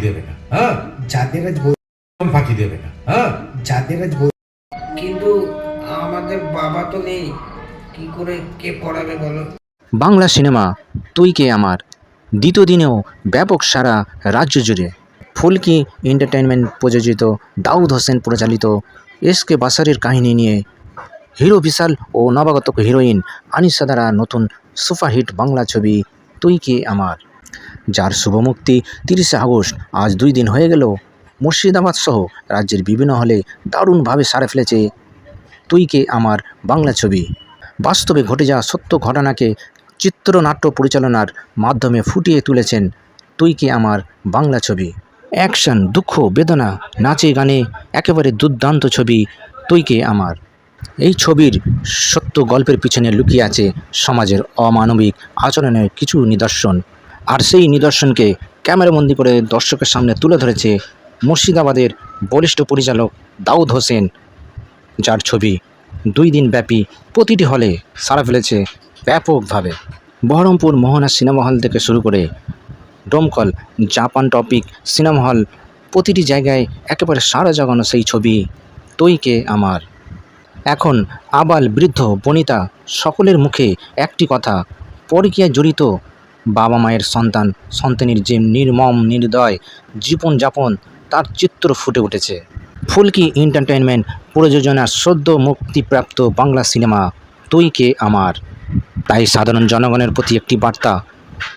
দেবে না হ্যাঁ? যাদের আজ ফাঁকি দেবে না হ্যাঁ? যাদের আজ কিন্তু আমাদের বাবা তো নেই। কি করে কে পড়াবে বলো? বাংলা সিনেমা তুই কে আমার? দ্বিতীয় দিনেও ব্যাপক সারা রাজ্য জুড়ে ফুলকি এন্টারটেনমেন্ট প্রযোজিত দাউদ হোসেন পরিচালিত এস কে বাসারের কাহিনী নিয়ে হিরো বিশাল ও নবাগত হিরোইন আনিসা দ্বারা নতুন সুপারহিট বাংলা ছবি তুই কে আমার? যার শুভমুক্তি তিরিশে আগস্ট আজ দুই দিন হয়ে গেল। মুর্শিদাবাদ সহ রাজ্যের বিভিন্ন হলে দারুণভাবে সারে ফেলেছে তুই কে আমার বাংলা ছবি। বাস্তবে ঘটে যাওয়া সত্য ঘটনাকে চিত্রনাট্য পরিচালনার মাধ্যমে ফুটিয়ে তুলেছেন তুই কি আমার বাংলা ছবি। অ্যাকশন, দুঃখ, বেদনা, নাচে গানে একেবারে দুর্দান্ত ছবি তুই কে আমার। এই ছবির সত্য গল্পের পিছনে লুকিয়ে আছে সমাজের অমানবিক আচরণের কিছু নিদর্শন। আর সেই নিদর্শনকে ক্যামেরাবন্দি করে দর্শকের সামনে তুলে ধরেছে মুর্শিদাবাদের বলিষ্ঠ পরিচালক দাউদ হোসেন। যার ছবি দুই দিন ব্যাপী প্রতিটি হলে সারা ফেলেছে ব্যাপকভাবে। বহরমপুর মোহনা সিনেমা হল থেকে শুরু করে Domkal, Japan topic cinema hall, প্রতিটি জায়গায় একেবারে সারা জাগানো সেই ছবি তৈকে আমার? এখন আবাল বৃদ্ধ, বনিতা, সকলের মুখে একটি কথা, পরকীয়ায় জড়িত বাবা মায়ের সন্তান, সন্তানের যে নির্মম নির্দয় জীবনযাপন, তার চিত্র ফুটে উঠেছে। ফুলকি এন্টারটেনমেন্ট প্রযোজনার সদ্য মুক্তিপ্রাপ্ত বাংলা সিনেমা তুই কে আমার। তাই সাধারণ জনগণের প্রতি একটি বার্তা,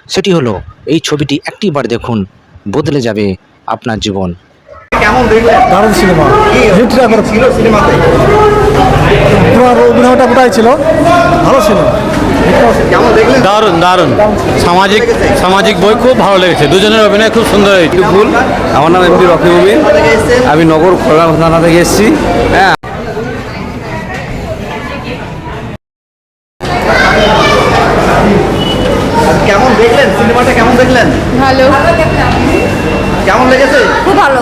সেটি হলো, এই ছবিটি একটিবার দেখুন, বদলে যাবে আপনার জীবন। দারুণ সিনেমা হিটরা করে ছিল সিনেমাতে তোমার অভিনয়টা কোথায় ছিল। ভালো ছিল দারুণ দারুণ। সামাজিক সামাজিক বই খুব ভালো লেগেছে। দুজনের অভিনয় খুব সুন্দর হয়েছে। ফুল আমার নাম এমপি রকি মুমিন আমি নগর খোলা থানা থেকে এসেছি। হ্যাঁ কেমন দেখলেন সিনেমাটা কেমন দেখলেন ভালো কেমন লেগেছে খুব ভালো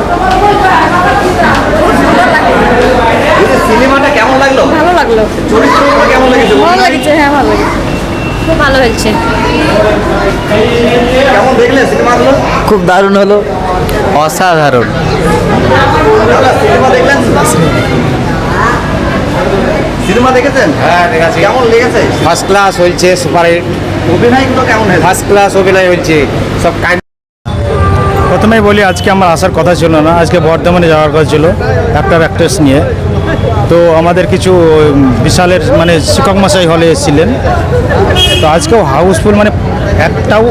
এই যে সিনেমাটা কেমন লাগল ভালো লাগল চরিত্রগুলো কেমন লেগেছে ভালো লেগেছে হ্যাঁ ভালো লেগেছে খুব ভালো হয়েছে কেমন দেখলেন সিনেমাগুলো? খুব দারুণ হলো। অসাধারণ। দাদা সিনেমা দেখলেন? সিনেমা দেখেছেন? হ্যাঁ দেখেছি। কেমন লেগেছে? ফার্স্ট ক্লাস হয়েছে সুপার অভিনয়গুলো কেমন হয়েছে? ফার্স্ট ক্লাস অভিনয় হয়েছে। সব প্রথমেই বলি আজকে আমার আসার কথা ছিল না। আজকে বর্ধমানে যাওয়ার কথা ছিল একটা অ্যাক্ট্রেস নিয়ে। তো আমাদের কিছু বিশালের মানে শিক্ষক মশাই হলে এসেছিলেন। তো আজকেও হাউসফুল মানে একটাও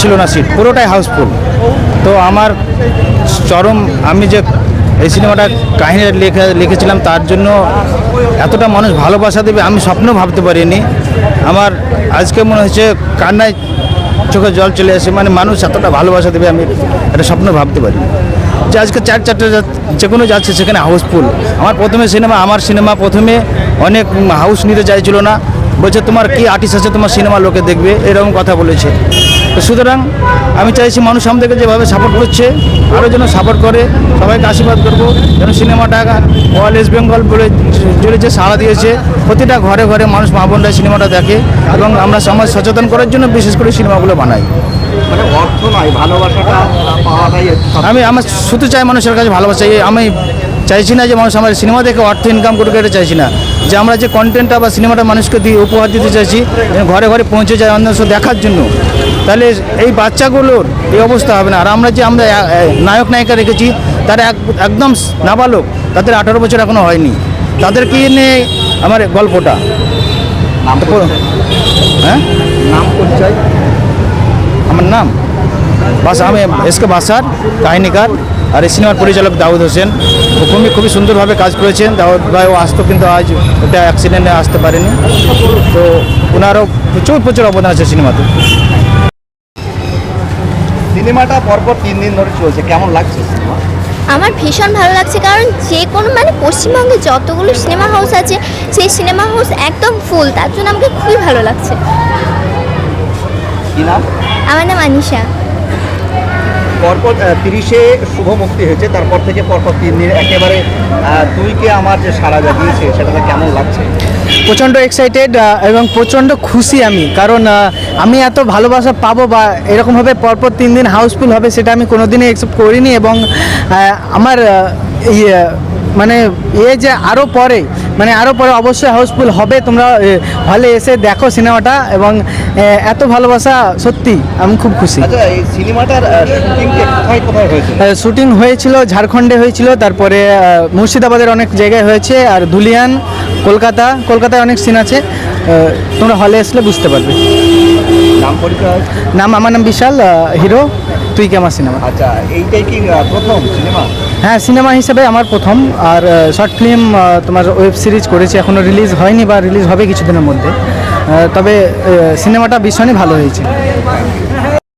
ছিল না সিট পুরোটাই হাউসফুল। তো আমার চরম, আমি যে এই সিনেমাটা কাহিনী লেখা, লিখেছিলাম তার জন্য এতটা মানুষ ভালোবাসা দেবে, আমি স্বপ্নেও ভাবতে পারিনি। আমার আজকে মনে হচ্ছে কান্নায় চোখে জল চলে আসে মানে মানুষ এতটা ভালোবাসা দেবে, আমি এটা স্বপ্ন ভাবতে পারি যে আজকে চার চারটে যা- কোনো যাচ্ছে সেখানে হাউসফুল। আমার প্রথমে সিনেমা, আমার সিনেমা প্রথমে অনেক হাউস নিতে চাইছিল না। বলছে, তোমার কি আর্টিস্ট আছে? তোমার সিনেমা লোকে দেখবে। এরকম কথা বলেছে। তো সুতরাং আমি চাইছি মানুষ আমাদেরকে যেভাবে সাপোর্ট করছে আরও যেন সাপোর্ট করে, সবাইকে আশীর্বাদ করব, যেন সিনেমাটা অল ওয়েস্ট বেঙ্গল বলে যে সাড়া দিয়েছে, প্রতিটা ঘরে ঘরে মানুষ মা বোনরা সিনেমাটা দেখে এবং আমরা সমাজ সচেতন করার জন্য বিশেষ করে সিনেমাগুলো বানাই। মানে অর্থ নয় ভালোবাসাটা পাওয়াটাই আমি আমার শুধু চাই মানুষের কাছে ভালোবাসা। আমি চাইছি না যে মানুষ আমার সিনেমা দেখে অর্থ ইনকাম করুক এটা চাইছি না। যে আমরা যে কন্টেন্টটা বা সিনেমাটা মানুষকে দিয়ে উপহার দিতে চাইছি ঘরে ঘরে পৌঁছে যায় অন্য দেখার জন্য তাহলে এই বাচ্চাগুলোর এই অবস্থা হবে না। আর আমরা যে আমরা নায়ক নায়িকা রেখেছি তারা এক- একদম নাবালক তাদের আঠারো বছর এখনও হয়নি। তাদেরকে নিয়ে আমার গল্পটা? হ্যাঁ? নাম পরিচয়? আমার নাম? বাস আমি এসকে বাসার কাহিনীকার আর এই সিনেমার পরিচালক দাউদ হোসেন। খুবই খুবই সুন্দরভাবে কাজ করেছেন। দাউদ ভাইও আসতো কিন্তু আজ ওটা অ্যাক্সিডেন্টে আসতে পারেনি। তো ওনারও প্রচুর প্রচুর অবদান আছে সিনেমাতে। সিনেমাটা পরপর তিন দিন ধরে চলছে। কেমন লাগছে সিনেমা? আমার ভীষণ ভালো লাগছে কারণ যে কোনো মানে পশ্চিমবঙ্গে যতগুলো সিনেমা হাউস আছে সেই সিনেমা হাউস একদম ফুল তার জন্য আমাকে খুবই ভালো লাগছে। কি নাম? আমার নাম আনিশা। পরপর তিরিশে শুভ মুক্তি হয়েছে তারপর থেকে পরপর তিন দিন একেবারে আহ, তুই কে আমার যে সারা জাগিয়েছে সেটাতে কেমন লাগছে? প্রচণ্ড এক্সাইটেড এবং প্রচণ্ড খুশি আমি কারণ আমি এত ভালোবাসা পাবো বা এরকমভাবে পরপর তিন দিন হাউসফুল হবে সেটা আমি কোনোদিনই এক্সেপ্ট করিনি এবং আমার ইয়ে মানে এ যে আরও পরে মানে আরও পরে অবশ্যই হাউসফুল হবে তোমরা হলে এসে দেখো সিনেমাটা এবং এত ভালোবাসা সত্যি আমি খুব খুশি। আচ্ছা এই সিনেমাটার শুটিং হয়েছিল ঝাড়খণ্ডে হয়েছিল তারপরে মুর্শিদাবাদের অনেক জায়গায় হয়েছে আর দুলিয়ান কলকাতা কলকাতায় অনেক সিন আছে তোমরা হলে আসলে বুঝতে পারবে। নাম আমার নাম বিশাল হিরো। তুই কেমন সিনেমা। আচ্ছা এইটাই কি প্রথম সিনেমা? হ্যাঁ সিনেমা হিসেবে আমার প্রথম। আর শর্ট ফিল্ম তোমার ওয়েব সিরিজ করেছি এখনও রিলিজ হয়নি বা রিলিজ হবে কিছুদিনের মধ্যে। তবে সিনেমাটা ভীষণই ভালো হয়েছে।